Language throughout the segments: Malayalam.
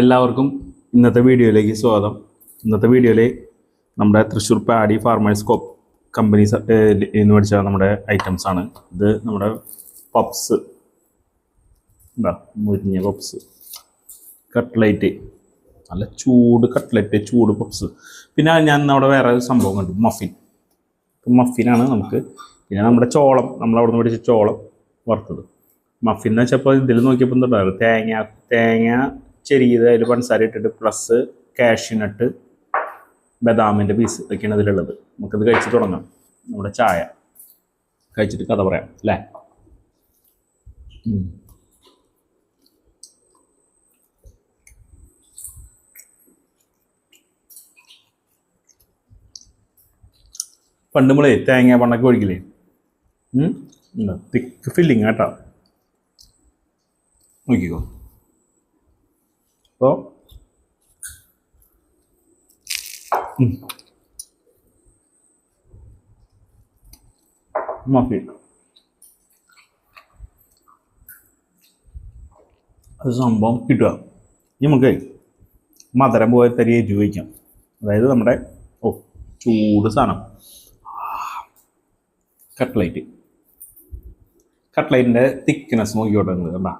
എല്ലാവർക്കും ഇന്നത്തെ വീഡിയോയിലേക്ക് സ്വാഗതം. ഇന്നത്തെ വീഡിയോയിൽ നമ്മുടെ Thrissur paddy farmers co-op company എന്ന് മേടിച്ച നമ്മുടെ ഐറ്റംസ് ആണ്. ഇത് നമ്മുടെ പപ്സ് എന്താ മുരിഞ്ഞ പപ്സ് കട്ട്ലൈറ്റ് നല്ല ചൂട് കട്ട്ലൈറ്റ് ചൂട് പപ്സ് പിന്നെ ഞാൻ നമ്മുടെ വേറെ ഒരു സംഭവം കണ്ടു. മഫിൻ മഫിനാണ് നമുക്ക്. പിന്നെ നമ്മുടെ ചോളം. നമ്മൾ അവിടെ നിന്ന് ചോളം വറുത്തത്. മഫിൻ എന്ന് വെച്ചപ്പോൾ ഇതിൽ നോക്കിയപ്പോൾ എന്താ തേങ്ങ തേങ്ങ ചെരിയത് അതിൽ പഞ്ചസാര ഇട്ടിട്ട് പ്ലസ് കാഷ്യൂനട്ട് ബദാമിന്റെ പീസ് ഇതൊക്കെയാണ് ഇതിലുള്ളത്. നമുക്കത് കഴിച്ച് തുടങ്ങാം. നമ്മുടെ ചായ. കഴിച്ചിട്ട് കഥ പറയാം അല്ലേ. പണ്ട് നമ്മളെ തേങ്ങ പണ്ടൊക്കെ ഒഴിക്കില്ലേ? തിക്ക് ഫില്ലിങ് കേട്ടോ. നോക്കിക്കോ. അപ്പോൾ മഫി. അത് സംഭവം കിട്ടുക. നമുക്ക് മധുരം പോയ തരിയെ എരിവ് അതായത് നമ്മുടെ ഓ ചൂട് സാധനം. കട്ട്ലൈറ്റ് കട്ട്ലൈറ്റിന്റെ തിക്നെസ് നോക്കിക്കോട്ടെ നിങ്ങൾ കണ്ടാ?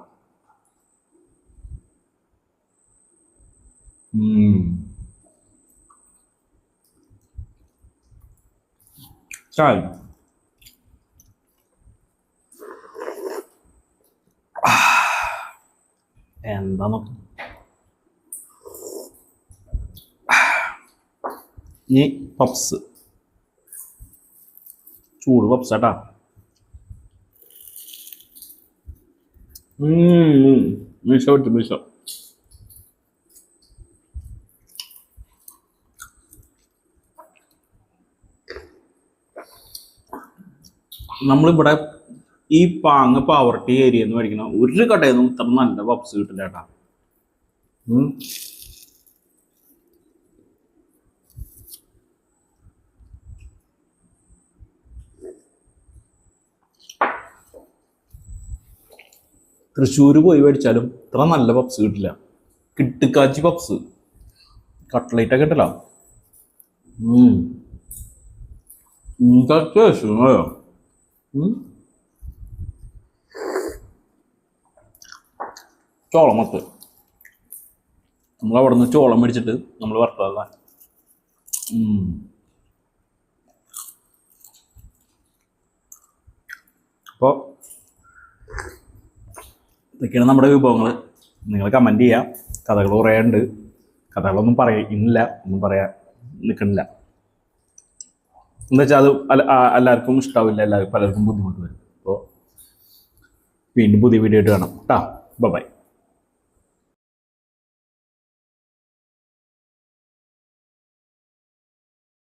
ചായ. എന്താ നോക്ക. ഇനി പപ്സ്. ചൂട് പപ്സ് കേട്ടാ മീശ വിട്ടു നമ്മളിവിടെ ഈ പാങ്ങ് പാവർട്ടി ഏരിയ എന്ന് മേടിക്കുന്ന ഒരു കടയിൽ നിന്നും ഇത്ര നല്ല പപ്സ് കിട്ടില്ല ചേട്ടാ തൃശ്ശൂർ പോയി മേടിച്ചാലും ഇത്ര നല്ല പപ്സ് കിട്ടില്ല. കിട്ടുക്കാച്ചി പപ്സ് കട്ട്ലേറ്റൊക്കെ കിട്ടലോ ഉം. എന്താ ടേസ്റ്റ്. ചോളം മത്ത് നമ്മൾ അവിടെ നിന്ന് ചോളം മേടിച്ചിട്ട് നമ്മൾ വറുത്തതാണ് അപ്പോൾ ഇതൊക്കെയാണ് നമ്മുടെ വിഭവങ്ങൾ നിങ്ങൾ കമന്റ് ചെയ്യാം. കഥകൾ കുറേ ഉണ്ട് കഥകളൊന്നും പറയുന്നില്ല ഒന്നും പറയാൻ നിൽക്കണില്ല എന്താ വെച്ചാൽ അത് എല്ലാവർക്കും ഇഷ്ടാവില്ല എല്ലാവർക്കും പലർക്കും ബുദ്ധിമുട്ട് വരും. അപ്പോൾ വീണ്ടും പുതിയ വീഡിയോ ആയിട്ട് കാണാം. കേട്ടോ ബൈ